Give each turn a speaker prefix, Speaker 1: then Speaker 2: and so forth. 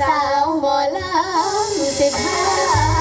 Speaker 1: สาวหมอลำสิบห้า